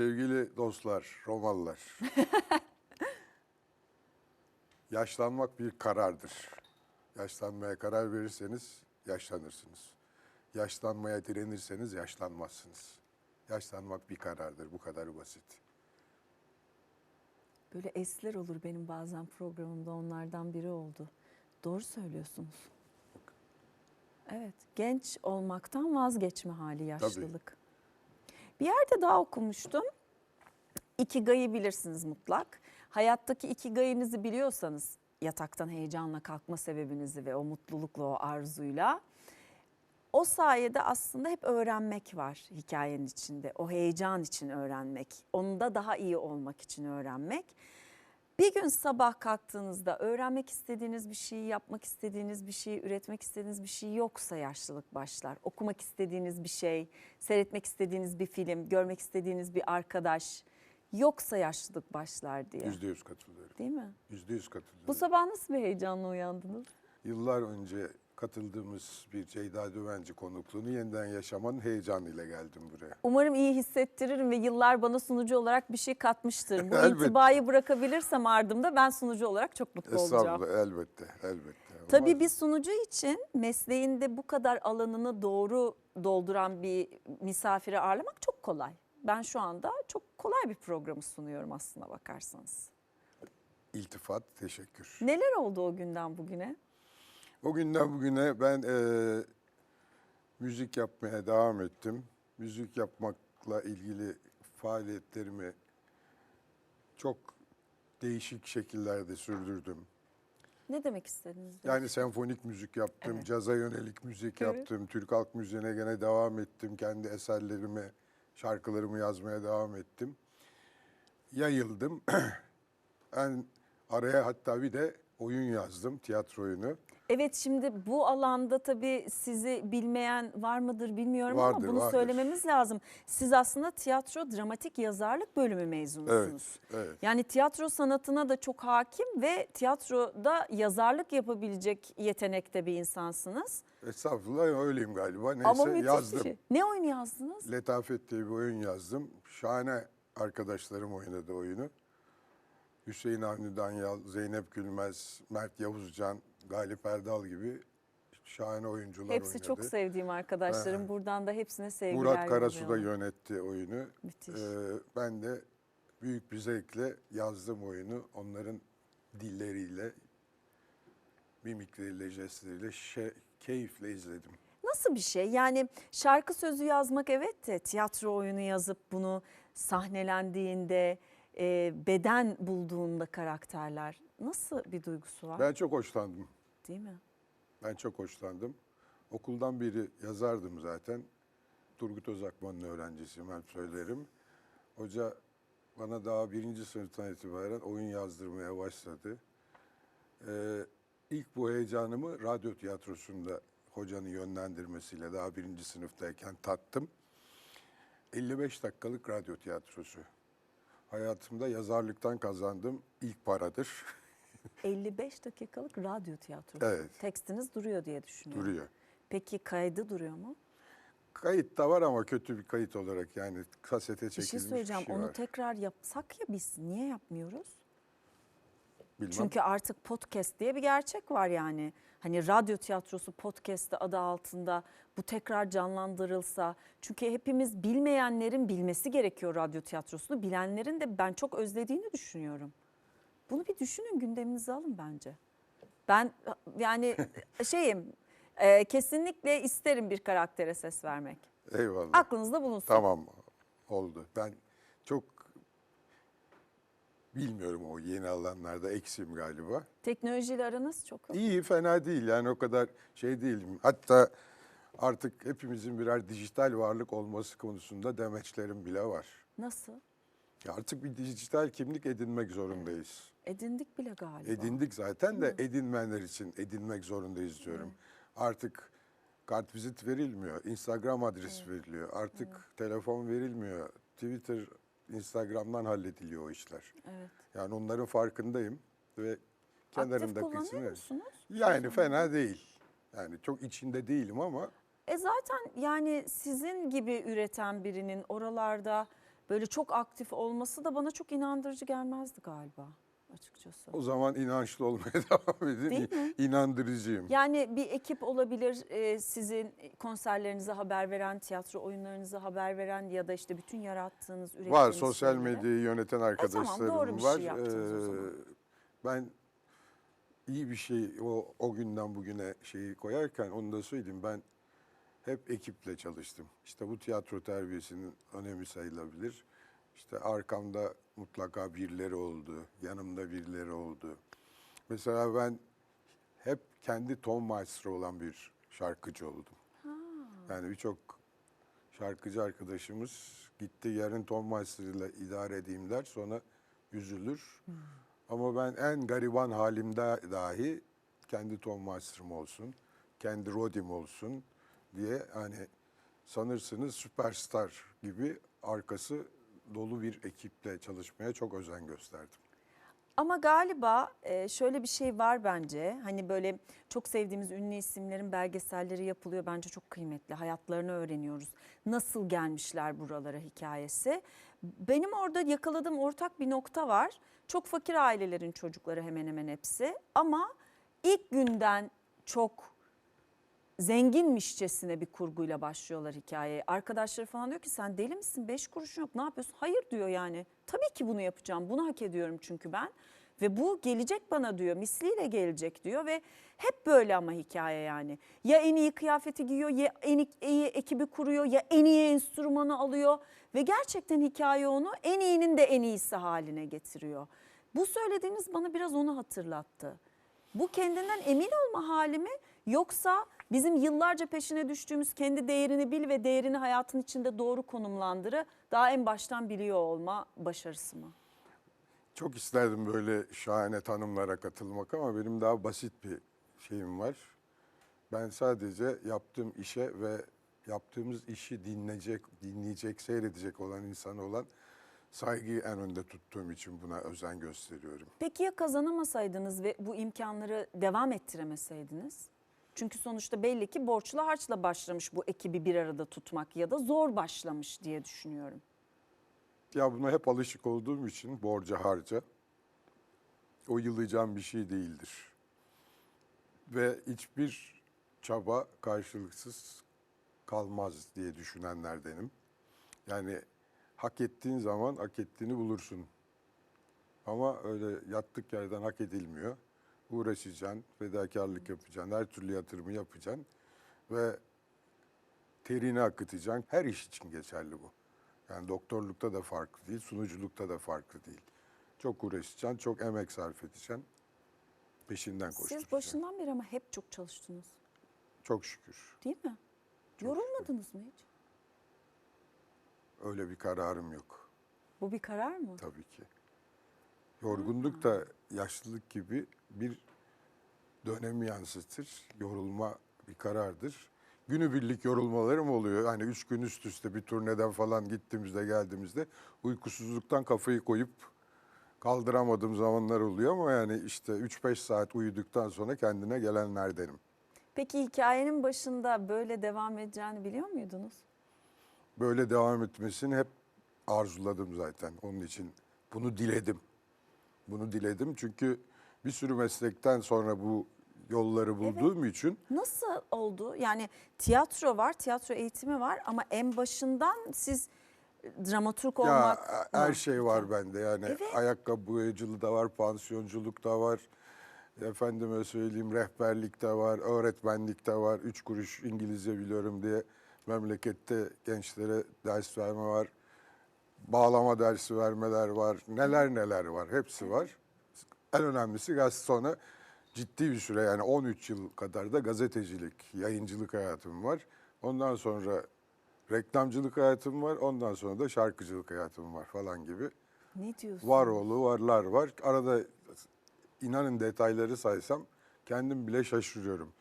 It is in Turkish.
Sevgili dostlar, Romalılar. Yaşlanmak bir karardır. Yaşlanmaya karar verirseniz yaşlanırsınız. Yaşlanmaya direnirseniz yaşlanmazsınız. Yaşlanmak bir karardır. Bu kadar basit. Böyle esler olur benim bazen programımda onlardan biri oldu. Doğru söylüyorsunuz. Evet, genç olmaktan vazgeçme hali yaşlılık. Bir yerde daha okumuştum. Ikigai'yi bilirsiniz mutlak. Hayattaki ikigai'nizi biliyorsanız yataktan heyecanla kalkma sebebinizi ve o mutlulukla, o arzuyla o sayede aslında hep öğrenmek var hikayenin içinde. O heyecan için öğrenmek, onda daha iyi olmak için öğrenmek. Bir gün sabah kalktığınızda öğrenmek istediğiniz bir şeyi, yapmak istediğiniz bir şeyi, üretmek istediğiniz bir şey yoksa yaşlılık başlar. Okumak istediğiniz bir şey, seyretmek istediğiniz bir film, görmek istediğiniz bir arkadaş yoksa yaşlılık başlar diye. Yüzde yüz katılıyorum. Değil mi? Yüzde yüz katılıyorum. Bu sabah nasıl bir heyecanla uyandınız? Yıllar önce katıldığımız bir Ceyda Düvenci konukluğunu yeniden yaşamanın heyecanıyla geldim buraya. Umarım iyi hissettiririm ve yıllar bana sunucu olarak bir şey katmıştır. Bu Elbette. intibayı bırakabilirsem ardımda ben sunucu olarak çok mutlu olacağım. Estağfurullah, elbette, elbette. Tabii Olmaz bir sunucu için mesleğinde bu kadar alanını doğru dolduran bir misafiri ağırlamak çok kolay. Ben şu anda çok kolay bir programı sunuyorum aslına bakarsanız. İltifat, teşekkür. Neler oldu o günden bugüne? O günden bugüne ben eee, müzik yapmaya devam ettim. Müzik yapmakla ilgili faaliyetlerimi çok değişik şekillerde sürdürdüm. Ne demek istediniz? Yani senfonik müzik yaptım, Evet. caza yönelik müzik Evet. yaptım, Türk halk müziğine gene devam ettim. Kendi eserlerimi, şarkılarımı yazmaya devam ettim. Yayıldım. ben araya hatta bir de oyun yazdım, tiyatro oyunu. Evet şimdi bu alanda tabii sizi bilmeyen var mıdır bilmiyorum Vardır, ama bunu vardır. söylememiz lazım. Siz aslında tiyatro dramatik yazarlık bölümü mezunusunuz. Evet, evet. Yani tiyatro sanatına da çok hakim ve tiyatroda yazarlık yapabilecek yetenekte bir insansınız. Estağfurullah öyleyim galiba. Neyse ama müthiş yazdım. bir şey. Ne oyunu yazdınız? Letafet diye bir oyun yazdım. Şahane arkadaşlarım oynadı oyunu. Hüseyin Avni Danyal, Zeynep Gülmez, Mert Yavuzcan, Galip Erdal gibi şahane oyuncular Hepsi oynadı. çok sevdiğim arkadaşlarım. Buradan da hepsine sevgiler Murat Karasu da yönetti oyunu. Müthiş. Ee, ben de büyük bir zevkle yazdım oyunu. Onların dilleriyle, mimikleriyle, jestleriyle şe- keyifle izledim. Nasıl bir şey? Yani şarkı sözü yazmak evet de tiyatro oyunu yazıp bunu sahnelendiğinde e, beden bulduğunda karakterler nasıl bir duygusu var? Ben çok hoşlandım. Değil mi? Ben çok hoşlandım. Okuldan beri yazardım zaten. Turgut Özakman'ın öğrencisiyim hep söylerim. Hoca bana daha birinci sınıftan itibaren oyun yazdırmaya başladı. Ee, ilk bu heyecanımı radyo tiyatrosunda hocanın yönlendirmesiyle daha birinci sınıftayken tattım. 55 dakikalık radyo tiyatrosu. Hayatımda yazarlıktan kazandığım ilk paradır. 55 dakikalık radyo tiyatrosu. Evet. Tekstiniz duruyor diye düşünüyorum. Duruyor. Peki kaydı duruyor mu? Kayıt da var ama kötü bir kayıt olarak yani kasete Bir çekilmiş şey söyleyeceğim. şey Onu var. tekrar yapsak ya biz niye yapmıyoruz? Bilmem. Çünkü artık podcast diye bir gerçek var yani. Hani radyo tiyatrosu podcast'ı adı altında bu tekrar canlandırılsa. Çünkü hepimiz bilmeyenlerin bilmesi gerekiyor radyo tiyatrosunu. Bilenlerin de ben çok özlediğini düşünüyorum. Bunu bir düşünün gündeminize alın bence. Ben yani şeyim e, kesinlikle isterim bir karaktere ses vermek. Eyvallah. Aklınızda bulunsun. Tamam oldu. Ben çok bilmiyorum o yeni alanlarda eksim galiba. Teknolojiyle aranız çok. İyi fena değil yani o kadar şey değilim. Hatta artık hepimizin birer dijital varlık olması konusunda demeçlerim bile var. Nasıl? Ya artık bir dijital kimlik edinmek zorundayız. Edindik bile galiba. Edindik zaten de edinmeyenler için edinmek zorundayız diyorum. Artık kartvizit verilmiyor, Instagram adresi veriliyor. Artık telefon verilmiyor. Twitter, Instagram'dan hallediliyor o işler. Evet. Yani onların farkındayım ve Aktif kenarında kullanıyor musunuz? Yani fena değil. Yani çok içinde değilim ama E zaten yani sizin gibi üreten birinin oralarda böyle çok aktif olması da bana çok inandırıcı gelmezdi galiba açıkçası. O zaman inançlı olmaya devam edin. Değil mi? İnandırıcıyım. Yani bir ekip olabilir e, sizin konserlerinize haber veren, tiyatro oyunlarınıza haber veren ya da işte bütün yarattığınız, ürettiğiniz Var sosyal medyayı yöneten arkadaşlarım doğru bir var. şey yaptınız o zaman. Ee, ben iyi bir şey o, o günden bugüne şeyi koyarken onu da söyleyeyim. Ben hep ekiple çalıştım. İşte bu tiyatro terbiyesinin önemi sayılabilir. İşte arkamda mutlaka birileri oldu, yanımda birileri oldu. Mesela ben hep kendi ton maestro olan bir şarkıcı oldum. Yani birçok şarkıcı arkadaşımız gitti yarın ton maestro ile idare edeyim der sonra üzülür. Ama ben en gariban halimde dahi kendi ton maestrom olsun, kendi rodim olsun diye hani sanırsınız süperstar gibi arkası dolu bir ekiple çalışmaya çok özen gösterdim. Ama galiba e, şöyle bir şey var bence. Hani böyle çok sevdiğimiz ünlü isimlerin belgeselleri yapılıyor. Bence çok kıymetli. Hayatlarını öğreniyoruz. Nasıl gelmişler buralara hikayesi. Benim orada yakaladığım ortak bir nokta var. Çok fakir ailelerin çocukları hemen hemen hepsi. Ama ilk günden çok zenginmişçesine bir kurguyla başlıyorlar hikayeye. Arkadaşları falan diyor ki sen deli misin? Beş kuruşun yok ne yapıyorsun? Hayır diyor yani. Tabii ki bunu yapacağım. Bunu hak ediyorum çünkü ben. Ve bu gelecek bana diyor. Misliyle gelecek diyor ve hep böyle ama hikaye yani. Ya en iyi kıyafeti giyiyor ya en iyi ekibi kuruyor ya en iyi enstrümanı alıyor. Ve gerçekten hikaye onu en iyinin de en iyisi haline getiriyor. Bu söylediğiniz bana biraz onu hatırlattı. Bu kendinden emin olma hali mi yoksa bizim yıllarca peşine düştüğümüz kendi değerini bil ve değerini hayatın içinde doğru konumlandırı daha en baştan biliyor olma başarısı mı? Çok isterdim böyle şahane tanımlara katılmak ama benim daha basit bir şeyim var. Ben sadece yaptığım işe ve yaptığımız işi dinleyecek, dinleyecek, seyredecek olan insan olan saygıyı en önde tuttuğum için buna özen gösteriyorum. Peki ya kazanamasaydınız ve bu imkanları devam ettiremeseydiniz? Çünkü sonuçta belli ki borçlu harçla başlamış bu ekibi bir arada tutmak ya da zor başlamış diye düşünüyorum. Ya buna hep alışık olduğum için borca harca o yılayacağım bir şey değildir. Ve hiçbir çaba karşılıksız kalmaz diye düşünenlerdenim. Yani hak ettiğin zaman hak ettiğini bulursun. Ama öyle yattık yerden hak edilmiyor. Uğraşacaksın, fedakarlık yapacaksın, her türlü yatırımı yapacaksın ve terini akıtacaksın. Her iş için geçerli bu. Yani doktorlukta da farklı değil, sunuculukta da farklı değil. Çok uğraşacaksın, çok emek sarf edeceksin. Peşinden koşturacaksın. Siz başından beri ama hep çok çalıştınız Çok şükür. değil mi? Çok Yorulmadınız mı hiç? Öyle bir kararım yok Bu bir karar mı? tabii ki. Yorgunluk da yaşlılık gibi bir dönemi yansıtır. Yorulma bir karardır. Günübirlik yorulmalarım oluyor. Hani üç gün üst üste bir turneden falan gittiğimizde geldiğimizde uykusuzluktan kafayı koyup kaldıramadığım zamanlar oluyor ama yani işte 3-5 saat uyuduktan sonra kendine gelenlerdenim. Peki hikayenin başında böyle devam edeceğini biliyor muydunuz? böyle devam etmesini hep arzuladım zaten. Onun için bunu diledim. Bunu diledim çünkü bir sürü meslekten sonra bu yolları bulduğum için Nasıl oldu? Yani tiyatro var, tiyatro eğitimi var ama en başından siz dramaturg ya olmak her mı? şey var bende. Yani Evet. ayakkabı boyacılığı da var, pansiyonculuk da var. Efendime söyleyeyim rehberlik de var, öğretmenlik de var. Üç kuruş İngilizce biliyorum diye memlekette gençlere ders verme var. Bağlama dersi vermeler var. Neler neler var. Hepsi var. En önemlisi gazete sonra ciddi bir süre yani 13 yıl kadar da gazetecilik, yayıncılık hayatım var. Ondan sonra reklamcılık hayatım var. Ondan sonra da şarkıcılık hayatım var falan gibi. Ne diyorsun? Var oğlu varlar var. Arada inanın detayları saysam kendim bile şaşırıyorum.